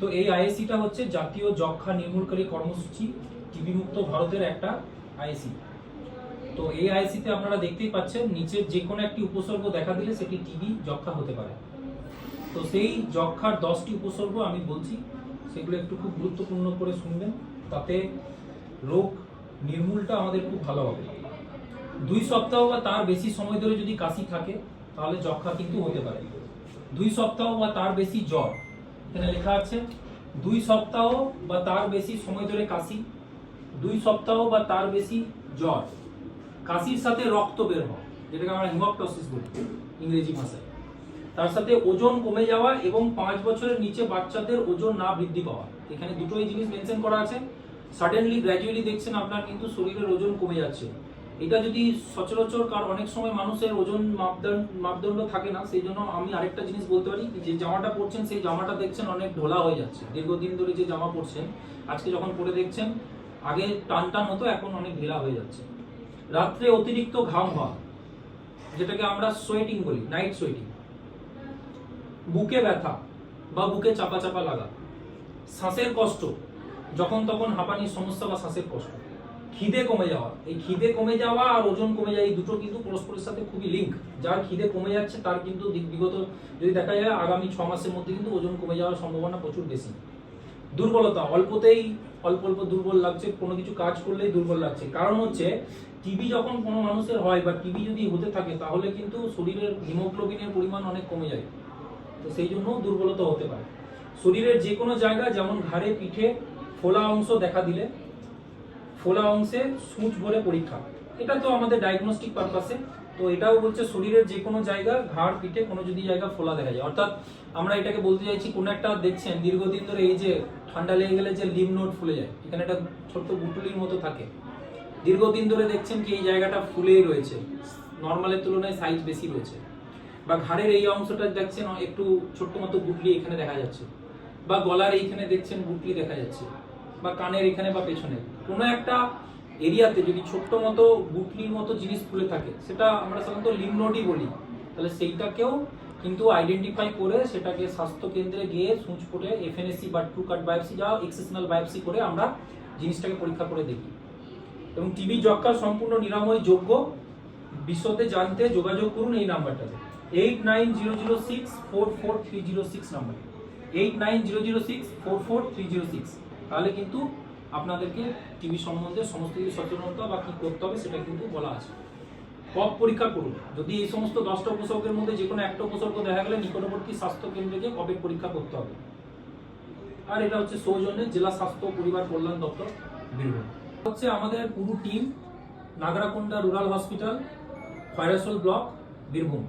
তো এই আইএসিটা হচ্ছে জাতীয় যক্ষা নির্মূলকারী কর্মসূচি টিবি মুক্ত ভারতের একটা আইএসি তো এই আইএসিতে আপনারা দেখতেই পাচ্ছেন, নিচের যে কোনো একটি উপসর্গ দেখা দিলে সেটি টিবি যক্ষা হতে পারে। তো সেই যক্ষার দশটি উপসর্গ আমি বলছি, সেগুলো একটু খুব গুরুত্বপূর্ণ করে শুনবেন, তাতে রোগ নির্মূলটা আমাদের খুব ভালো হবে। দুই সপ্তাহ বা তার বেশি সময় ধরে যদি কাশি থাকে, তাহলে যক্ষা কিন্তু হতে পারে। দুই সপ্তাহ বা তার বেশি জ্বর এখানে লেখা আছে, দুই সপ্তাহ বা তার বেশি সময় ধরে কাশি, দুই সপ্তাহ বা তার বেশি জ্বর। কাশির সাথে রক্ত বের হওয়া, যেটাকে আমরা হিমোপটসিস বলি ইংরেজি ভাষায়। তার সাথে ওজন কমে যাওয়া এবং পাঁচ বছরের নিচে বাচ্চাদের ওজন না বৃদ্ধি পাওয়া। এখানে দুটোই জিনিস মেনশন করা আছে। সাডেনলি গ্র্যাজুয়ালি দেখছেন আপনার কিন্তু শরীরের ওজন কমে যাচ্ছে। এটা যদি সচরাচর কার অনেক সময় মানুষের ওজন মাপদণ্ড থাকে না, সেই জন্য আমি আরেকটা জিনিস বলতে পারি যে জামাটা পরছেন, সেই জামাটা দেখছেন অনেক ঢোলা হয়ে যাচ্ছে। দীর্ঘদিন ধরে যে জামা পরছেন, আজকে যখন পরে দেখছেন, আগে টান টান হতো, এখন অনেক ঢিলা হয়ে যাচ্ছে। রাত্রে অতিরিক্ত ঘাম হওয়া, যেটাকে আমরা সোয়েটিং বলি নাইট সোয়েটিং বুকে ব্যথা বা বুকে চাপা চাপা লাগা। শ্বাসের কষ্ট যখন তখন হাঁপানির সমস্যা বা শ্বাসের কষ্ট। খিদে কমে যাওয়া। এই খিদে কমে যাওয়া আর ওজন কমে যাওয়া, এই দুটো কিন্তু পরস্পরের সাথে খুবই লিঙ্ক যার খিদে কমে যাচ্ছে, তার কিন্তু বিগত যদি দেখা যায়, আগামী ছ মাসের মধ্যে কিন্তু ওজন কমে যাওয়ার সম্ভাবনা প্রচুর বেশি। দুর্বলতা, অল্পতেই অল্প অল্প দুর্বল লাগছে, কোনো কিছু কাজ করলেই দুর্বল লাগছে। কারণ হচ্ছে টিবি যখন কোনো মানুষের হয় বা টিবি যদি হতে থাকে, তাহলে কিন্তু শরীরের হিমোগ্লোবিনের পরিমাণ অনেক কমে যায়। তো সেই জন্য দুর্বলতা হতে পারে। শরীরের যে কোনো জায়গা, যেমন ঘাড়ে, পিঠে, ফোলা অংশ দেখা দিলে ফোলা অংশে সূচ ভরে পরীক্ষা। এটা তো আমাদের ডায়াগনস্টিক পারপাসে তো এটাও বলছে শরীরের যে কোনো জায়গা, ঘাড়, পিঠে কোনো যদি জায়গা ফোলা দেখা যায়। অর্থাৎ আমরা এটাকে বলতে চাইছি, কোনো একটা দেখছেন, দীর্ঘদিন ধরে এই যে ঠান্ডা লেগে গেলে যে লিম নোট ফুলে যায়, এখানে একটা ছোট্ট গুটুলির মতো থাকে। দীর্ঘদিন ধরে দেখছেন কি এই জায়গাটা ফুলেই রয়েছে। নর্মালের তুলনায় সাইজ বেশি রয়েছে। বা ঘাড়ের এই অংশটা দেখছেন, একটু ছোট্ট মতো গুটলি এখানে দেখা যাচ্ছে। বা গলার এইখানে দেখছেন, গুটলি দেখা যাচ্ছে। বা কানের এখানে বা পেছনে, কোনো একটা এরিয়াতে যদি ছোট্ট মতো, গুটলির মতো জিনিস ফুলে থাকে, সেটা আমরা সাধারণত লিমনোডই বলি। তাহলে সেইটাকেও কিন্তু আইডেন্টিফাই করে সেটাকে স্বাস্থ্য কেন্দ্রে গিয়ে সূচ করে এফএনএসসি বা ট্রু কাট বায়োপসি যা এক্সেশনাল বায়োপসি করে আমরা জিনিসটাকে পরীক্ষা করে দেখি। এবং টিবি যক্ষা সম্পূর্ণ নিরাময় যোগ্য বিশ্বতে জানতে যোগাযোগ করুন এই নাম্বারটাতে। Eight nine zero zero six four four three zero six number. Eight nine zero zero six four four three zero six তাহলে কিন্তু আপনাদেরকে টিভি সম্বন্ধে সমস্ত কিছু সচেতনতা বা কী করতে হবে সেটা কিন্তু বলা আছে। কফ পরীক্ষা করুন। যদি এই সমস্ত দশটা উপসর্গের মধ্যে যে কোনো একটা উপসর্গ দেখা গেলে নিকটবর্তী স্বাস্থ্য কেন্দ্রে গিয়ে কফের পরীক্ষা করতে হবে। আর এটা হচ্ছে সৌজন্যে জেলা স্বাস্থ্য পরিবার কল্যাণ দপ্তর, বীরভূম। হচ্ছে আমাদের পুরো team Nagrakunda rural hospital Khoyrasol block Birbhum.